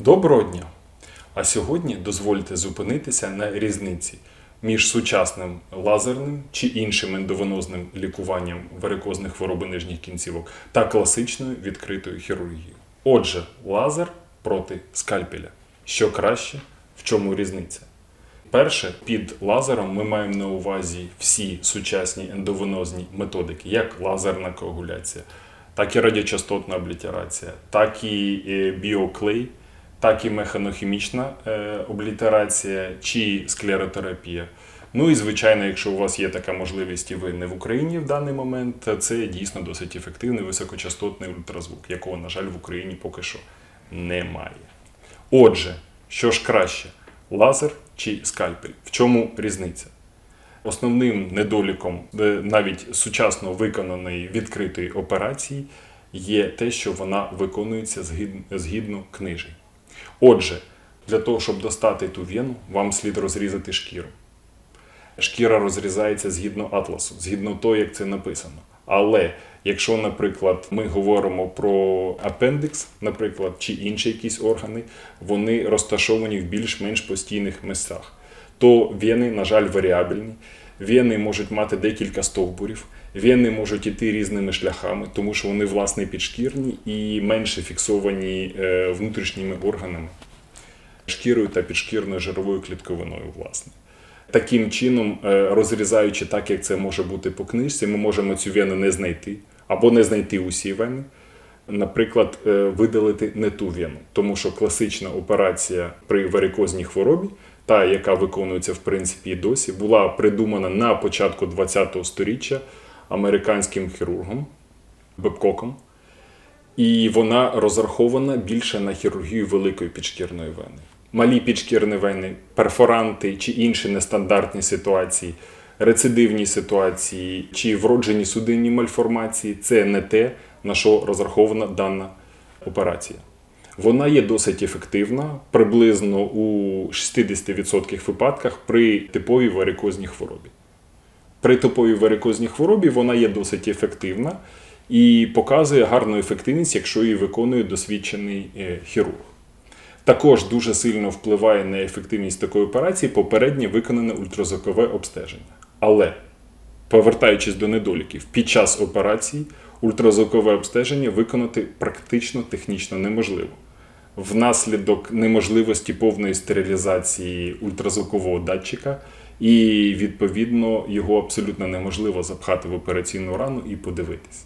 Доброго дня! А сьогодні дозвольте зупинитися на різниці між сучасним лазерним чи іншим ендовенозним лікуванням варикозних хвороби нижніх кінцівок та класичною відкритою хірургією. Отже, лазер проти скальпеля. Що краще, в чому різниця? Перше, під лазером ми маємо на увазі всі сучасні ендовенозні методики, як лазерна коагуляція, так і радіочастотна облітерація, так і е, біоклей, так і механохімічна е, облітерація чи склеротерапія. Ну і звичайно, якщо у вас є така можливість і ви не в Україні в даний момент, це дійсно досить ефективний високочастотний ультразвук, якого, на жаль, в Україні поки що немає. Отже, що ж краще, лазер чи скальпель? В чому різниця? Основним недоліком е, навіть сучасно виконаної відкритої операції є те, що вона виконується згідно, книжень. Отже, для того, щоб достати ту вену, вам слід розрізати шкіру. Шкіра розрізається згідно атласу, згідно того, як це написано. Але якщо, наприклад, ми говоримо про апендикс, наприклад, чи інші якісь органи, вони розташовані в більш-менш постійних місцях, то вени, на жаль, варіабельні. Вени можуть мати декілька стовбурів, вени можуть іти різними шляхами, тому що вони власне підшкірні і менше фіксовані е, внутрішніми органами, шкірою та підшкірною жировою клітковиною, власне. Таким чином, е, розрізаючи так, як це може бути по книжці, ми можемо цю вену не знайти або не знайти усі вени. Наприклад, е, видалити не ту вену, тому що класична операція при варикозній хворобі, та яка виконується в принципі і досі, була придумана на початку ХХ століття американським хірургом Бебкоком. І вона розрахована більше на хірургію великої підшкірної вени. Малі підшкірні вени, перфоранти чи інші нестандартні ситуації, рецидивні ситуації чи вроджені судинні мальформації це не те, на що розрахована дана операція. Вона є досить ефективна, приблизно у 60% випадках при типовій варикозній хворобі. При типовій варикозній хворобі вона є досить ефективна і показує гарну ефективність, якщо її виконує досвідчений е, хірург. Також дуже сильно впливає на ефективність такої операції попереднє виконане ультразвукове обстеження. Але, повертаючись до недоліків, під час операції ультразвукове обстеження виконати практично технічно неможливо. Внаслідок неможливості повної стерилізації ультразвукового датчика, і, відповідно, його абсолютно неможливо запхати в операційну рану і подивитись.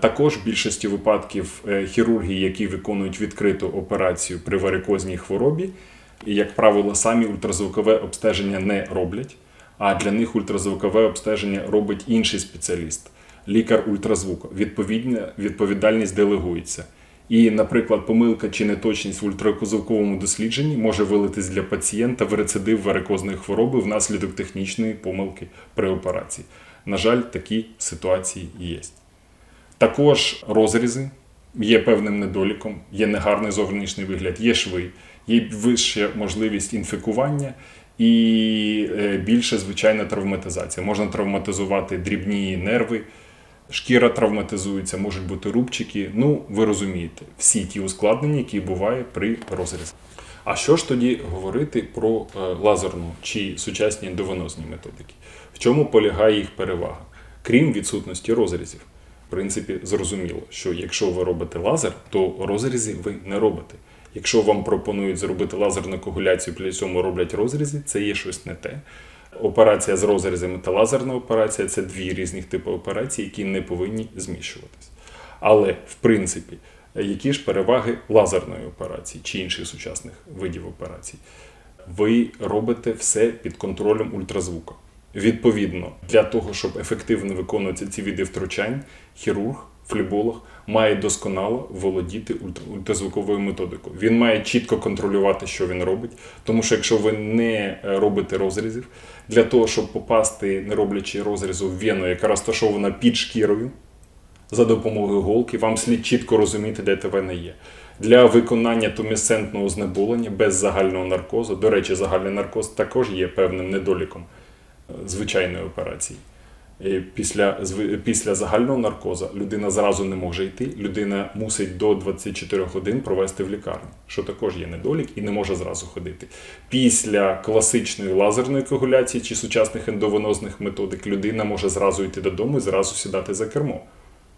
Також в більшості випадків е, хірурги, які виконують відкриту операцію при варикозній хворобі, як правило, самі ультразвукове обстеження не роблять, а для них ультразвукове обстеження робить інший спеціаліст, лікар ультразвуку. Відповідна відповідальність делегується. І, наприклад, помилка чи неточність в ультразвуковому дослідженні може вилитись для пацієнта в рецидив варикозної хвороби внаслідок технічної помилки при операції. На жаль, такі ситуації є. Також розрізи є певним недоліком, є негарний зовнішній вигляд, є шви, є вища можливість інфікування і е, більше звичайна травматизація. Можна травматизувати дрібні нерви, шкіра травматизується, можуть бути рубчики. Ну, ви розумієте, всі ті ускладнення, які бувають при розрізі. А що ж тоді говорити про е, лазерну чи сучасні ендовенозні методики? В чому полягає їх перевага? Крім відсутності розрізів. В принципі, зрозуміло, що якщо ви робите лазер, то розрізи ви не робите. Якщо вам пропонують зробити лазерну коагуляцію, при цьому роблять розрізи, це є щось не те. Операція з розрізами та лазерна операція це дві різних типи операцій, які не повинні зміщуватись. Але, в принципі, які ж переваги лазерної операції чи інших сучасних видів операцій? Ви робите все під контролем ультразвука. Відповідно, для того, щоб ефективно виконувати ці види втручань, хірург, флеболог має досконало володіти ультразвуковою методикою. Він має чітко контролювати, що він робить, тому що якщо ви не е, робите розрізів, для того, щоб попасти, не роблячи розрізу в вену, яка розташована під шкірою, за допомогою голки, вам слід чітко розуміти, де та вена є. Для виконання томісцентного знеболення без загального наркозу, до речі, загальний наркоз також є певним недоліком е, звичайної операції. Е, після, після загального наркоза людина зразу не може йти, людина мусить до 24 годин провести в лікарні, що також є недолік і не може зразу ходити. Після класичної лазерної коагуляції чи сучасних ендовенозних методик людина може зразу йти додому і зразу сідати за кермо,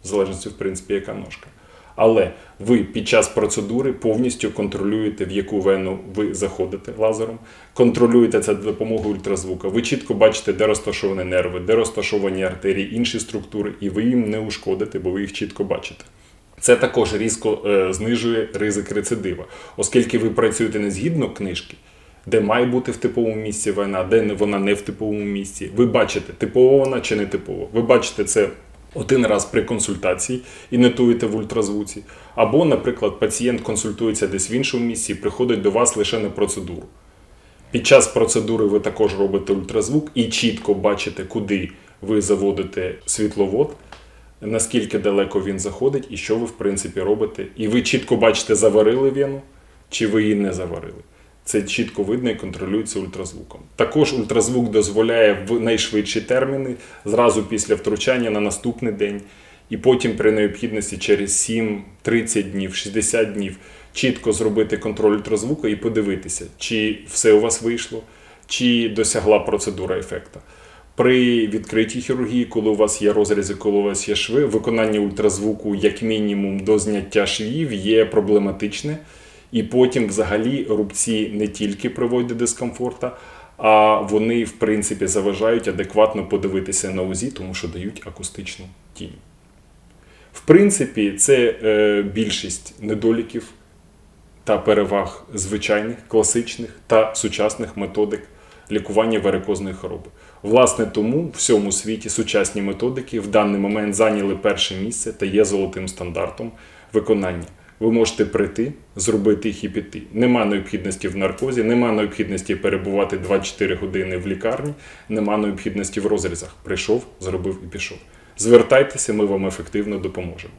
в залежності, в принципі, яка ножка. Але ви під час процедури повністю контролюєте, в яку вену ви заходите лазером, контролюєте це за допомогою ультразвука. Ви чітко бачите, де розташовані нерви, де розташовані артерії, інші структури, і ви їм не ушкодите, бо ви їх чітко бачите. Це також різко е, знижує ризик рецидива, оскільки ви працюєте не згідно книжки, де має бути в типовому місці вена, де вона не в типовому місці. Ви бачите, типова вона чи не типова. Ви бачите це один раз при консультації і нотуєте в ультразвуці. Або, наприклад, пацієнт консультується десь в іншому місці і приходить до вас лише на процедуру. Під час процедури ви також робите ультразвук і чітко бачите, куди ви заводите світловод, наскільки далеко він заходить і що ви, в принципі, робите. І ви чітко бачите, заварили вену чи ви її не заварили. Це чітко видно і контролюється ультразвуком. Також ультразвук дозволяє в найшвидші терміни, зразу після втручання на наступний день, і потім при необхідності через 7, 30 днів, 60 днів чітко зробити контроль ультразвуку і подивитися, чи все у вас вийшло, чи досягла процедура ефекта. При відкритій хірургії, коли у вас є розрізи, коли у вас є шви, виконання ультразвуку, як мінімум, до зняття швів є проблематичне. І потім, взагалі, рубці не тільки приводять до дискомфорта, а вони, в принципі, заважають адекватно подивитися на УЗІ, тому що дають акустичну тінь. В принципі, це е, більшість недоліків та переваг звичайних, класичних та сучасних методик лікування варикозної хвороби. Власне, тому в всьому світі сучасні методики в даний момент зайняли перше місце та є золотим стандартом виконання. Ви можете прийти, зробити їх і піти. Нема необхідності в наркозі, нема необхідності перебувати 24 години в лікарні, нема необхідності в розрізах. Прийшов, зробив і пішов. Звертайтеся, ми вам ефективно допоможемо.